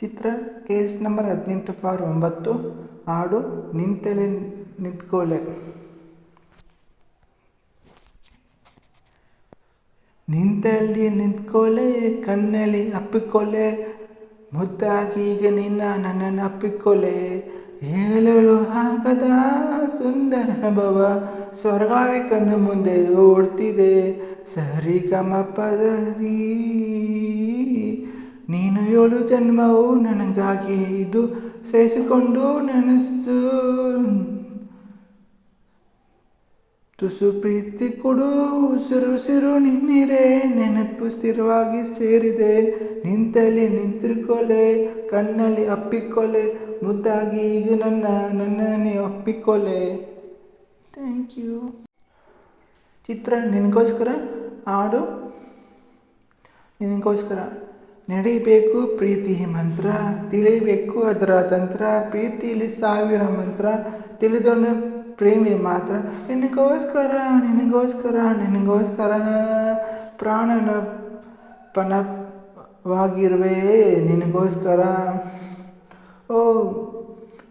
ಚಿತ್ರ case number ಹದಿನೆಂಟು for ಒಂಬತ್ತು, ಹಾಡು ನಿಂತಲೆ ನಿಂತ್ಕೊಳ್ಳೆ ನಿಂತಲ್ಲಿ ನಿಂತ್ಕೊಳ್ಳೆ ಕಣ್ಣಲ್ಲಿ ಅಪ್ಪಿಕೊಳ್ಳೆ ಮುದ್ದಾಗಿ ಈಗ ನಿನ್ನ ನನ್ನನ್ನು ಅಪ್ಪಿಕೊಳ್ಳೆ ಹೇಳಲು ಆಗದ ಸುಂದರ ಅನುಭವ ಸ್ವರ್ಗಾವಿ ಕಣ್ಣು ಮುಂದೆ ಓಡ್ತಿದೆ. ಸರಿಗಮಪದರಿ ನೀನು ಏಳು ಜನ್ಮವು ನನಗಾಗಿ ಇದು ಸಹಿಸಿಕೊಂಡು ನೆನಸು ತುಸು ಪ್ರೀತಿ ಕೊಡು, ಉಸಿರು ಉಸಿರು ನಿನ್ನಿರೆ, ನೆನಪು ಸ್ಥಿರವಾಗಿ ಸೇರಿದೆ. ನಿಂತಲ್ಲಿ ನಿಂತಿರ್ಕೊಲೆ ಕಣ್ಣಲ್ಲಿ ಅಪ್ಪಿಕೊಲೆ ಮುದ್ದಾಗಿ ಈಗ ನನ್ನ, ನನ್ನನ್ನೇ ಅಪ್ಪಿಕೊಲೆ ಥ್ಯಾಂಕ್ ಯು ಚಿತ್ರ ನಿನಗೋಸ್ಕರ, ಹಾಡು ನಿನಗೋಸ್ಕರ. ನಡಿಬೇಕು ಪ್ರೀತಿ ಮಂತ್ರ, ತಿಳಿಬೇಕು ಅದರ ತಂತ್ರ, ಪ್ರೀತಿಲಿ ಸಾವಿರ ಮಂತ್ರ ತಿಳಿದೋಣ ಪ್ರೇಮಿ ಮಾತ್ರ. ನಿನಗೋಸ್ಕರ ನಿನಗೋಸ್ಕರ ನಿನಗೋಸ್ಕರ ಪ್ರಾಣನ ಪಣವಾಗಿರುವೆ ನಿನಗೋಸ್ಕರ. ಓ,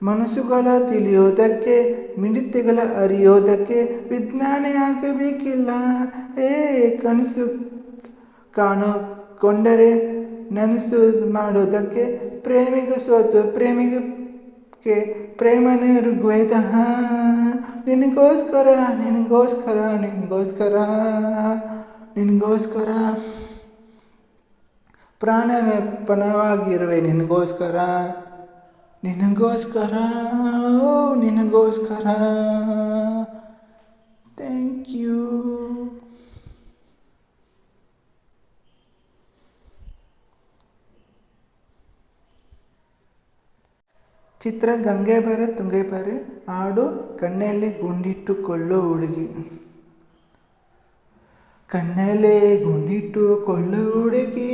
ಮನಸ್ಸುಗಳ ತಿಳಿಯೋದಕ್ಕೆ, ಮಿಡಿತೆಗಳ ಅರಿಯೋದಕ್ಕೆ ವಿಜ್ಞಾನ ಆಗಬೇಕಿಲ್ಲ. ಏ, ಕನಸು ಕಾಣೋ ಕೊಂಡರೆ ನನಸು ಮಾಡೋದಕ್ಕೆ ಪ್ರೇಮಿಗೆ ಸೋತು ಪ್ರೇಮಿಗೆ ಪ್ರೇಮನೇ ಋಗ್ವೇದ ನಿನಗೋಸ್ಕರ ನಿನಗೋಸ್ಕರ ನಿನಗೋಸ್ಕರ ನಿನಗೋಸ್ಕರ. ಪ್ರಾಣನ ಪಣವಾಗಿರುವೆ ನಿನಗೋಸ್ಕರ. ನಿನಗೋಸ್ಕರ, ಓ ನಿನಗೋಸ್ಕರ ಥ್ಯಾಂಕ್ ಯು ಚಿತ್ರ ಗಂಗೆ ಬರ ತುಂಗೆ ಬರೆ, ಹಾಡು ಕಣ್ಣಲ್ಲಿ ಗುಂಡಿಟ್ಟು ಕೊಳ್ಳೋ ಹುಡುಗಿ. ಗುಂಡಿಟ್ಟು ಕೊಳ್ಳೋ ಹುಡುಗಿ,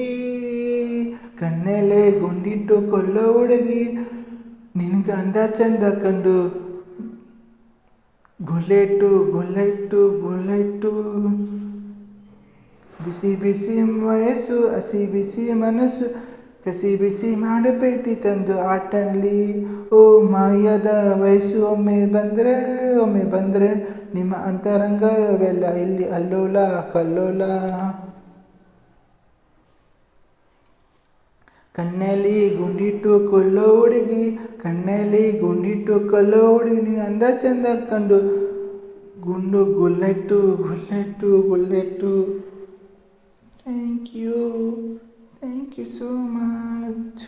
ಕಣ್ಣಲ್ಲೇ ಗುಂಡಿಟ್ಟು ಕೊಳ್ಳೋ ಹುಡುಗಿ. ನಿನಗೆ ಅಂದ ಚಂದ ಕಂಡು ಗುಲ್ಲೆಟ್ಟು ಗುಲ್ಲೆಟ್ಟು ಗುಲ್ಲೆಟ್ಟು. ಬಿಸಿ ಬಿಸಿ ವಯಸ್ಸು ಹಸಿ ಬಿಸಿ ಮನಸ್ಸು. ಕಸಿ ಬಿಸಿ ಮಾಡು ಪ್ರೀತಿ ತಂದು ಆಟಲ್ಲಿ. ಓ ಮಾಯದ ವಯಸ್ಸು, ಒಮ್ಮೆ ಬಂದರೆ ಒಮ್ಮೆ ಬಂದರೆ ನಿಮ್ಮ ಅಂತರಂಗವೆಲ್ಲ ಇಲ್ಲಿ ಅಲ್ಲೋಲ, ಕಲ್ಲೋಲ. ಕಣ್ಣಲ್ಲಿ ಗುಂಡಿಟ್ಟು ಕೊಲ್ಲೋ ಹುಡುಗಿ, ಕಣ್ಣಲ್ಲಿ ಗುಂಡಿಟ್ಟು ಕೊಲ್ಲೋ ಹುಡುಗಿ ನೀನು ಅಂದ ಚಂದ ಕಂಡು ಗುಂಡು ಗುಲ್ಲೆಟ್ಟು ಗುಲ್ಲೆಟ್ಟು ಗುಲ್ಲೆಟ್ಟು. Thank you thank you so much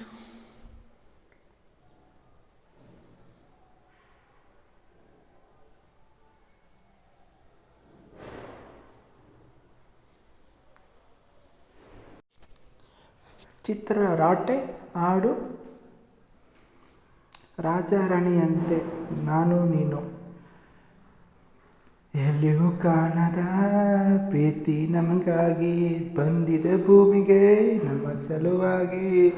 ಚಿತ್ರ ರಾಟೆ ಹಾಡು ರಾಜಾರಾಣಿಯಂತೆ ನಾನು ನೀನು. ಎಲ್ಲಿಯೂ ಕಾಣದ ಪ್ರೀತಿ ನಮಗಾಗಿ ಬಂದಿದ ಭೂಮಿಗೆ, ನಮ್ಮ ಸಲುವಾಗಿ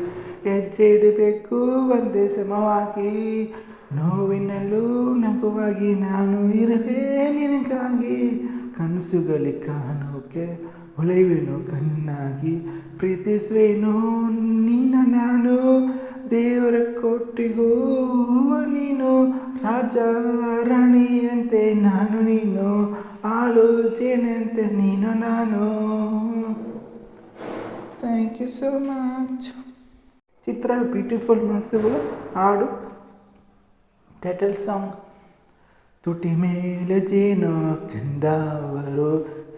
ಹೆಜ್ಜೆ ಇಡಬೇಕು ಒಂದೇ ಸಮವಾಗಿ. ನೋವಿನಲ್ಲೂ ನಗುವಾಗಿ ನಾನು ಇರುವೆ ನಿನಗಾಗಿ. ಕನಸುಗಳಿ ಕಾಣೋಕೆ ಹೊಳೆಯುವೆನು ಕಣ್ಣಾಗಿ ಪ್ರೀತಿಸುವೆನು. ನಿನ್ನ ನಾನು ದೇವರ ಕೊಟ್ಟಿಗೂ ನೀನು ರಾಜ ರಾಣಿಯಂತೆ ನಾನು ನೀನು ನೀನು ನಾನು. ಥ್ಯಾಂಕ್ ಯು ಸೋ ಮಚ್ ಚಿತ್ರ ಬ್ಯೂಟಿಫುಲ್ ಮನಸ್ಸುಗಳು ಹಾಡು. ಟೈಟಲ್ ಸಾಂಗ್ ತುಟಿ ಮೇಲೆ ಜೇನು ಕಂದವರು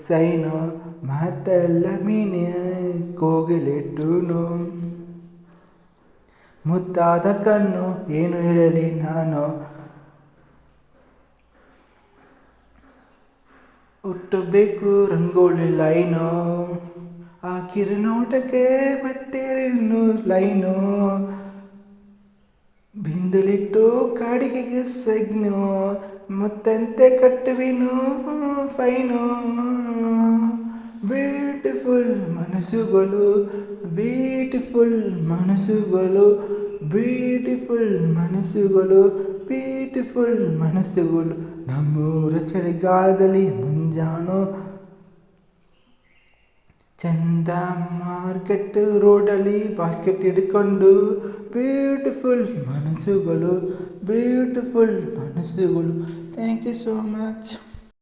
ಸೈನು, ಮಾತಲ್ಲ ಮೀನೆ ಕೋಗಿಲಿಟ್ಟುನು. ಮುತ್ತಾದ ಕಣ್ಣು ಏನು ಹೇಳಲಿ ನಾನು? ಹುಟ್ಟಬೇಕು ರಂಗೋಲಿ ಲೈನು. ಆ ಕಿರುನೋಟಕ್ಕೆ ಮತ್ತೆ ಲೈನು. ಬಿಂದಲಿಟ್ಟು ಕಾಡಿಗೆಗೆ ಸಗ್ನು. ಮುತ್ತಂತೆ ಕಟ್ಟುವಿನು ಫೈನು. ಬ್ಯೂಟಿಫುಲ್ ಮನಸ್ಸುಗಳು ಬ್ಯೂಟಿಫುಲ್ ಮನಸ್ಸುಗಳು ಬ್ಯೂಟಿಫುಲ್ ಮನಸ್ಸುಗಳು. ಬ್ಯೂಟಿಫುಲ್ ಮನಸ್ಸುಗಳು ನಮ್ಮೂರ ಚಳಿಗಾಲದಲ್ಲಿ ಮುಂಜಾನು ಚಂದ ಮಾರ್ಕೆಟ್ ರೋಡಲ್ಲಿ ಬಾಸ್ಕೆಟ್ ಹಿಡ್ಕೊಂಡು ಬ್ಯೂಟಿಫುಲ್ ಮನಸ್ಸುಗಳು ಬ್ಯೂಟಿಫುಲ್ ಮನಸ್ಸುಗಳು ಥ್ಯಾಂಕ್ ಯು ಸೋ ಮಚ್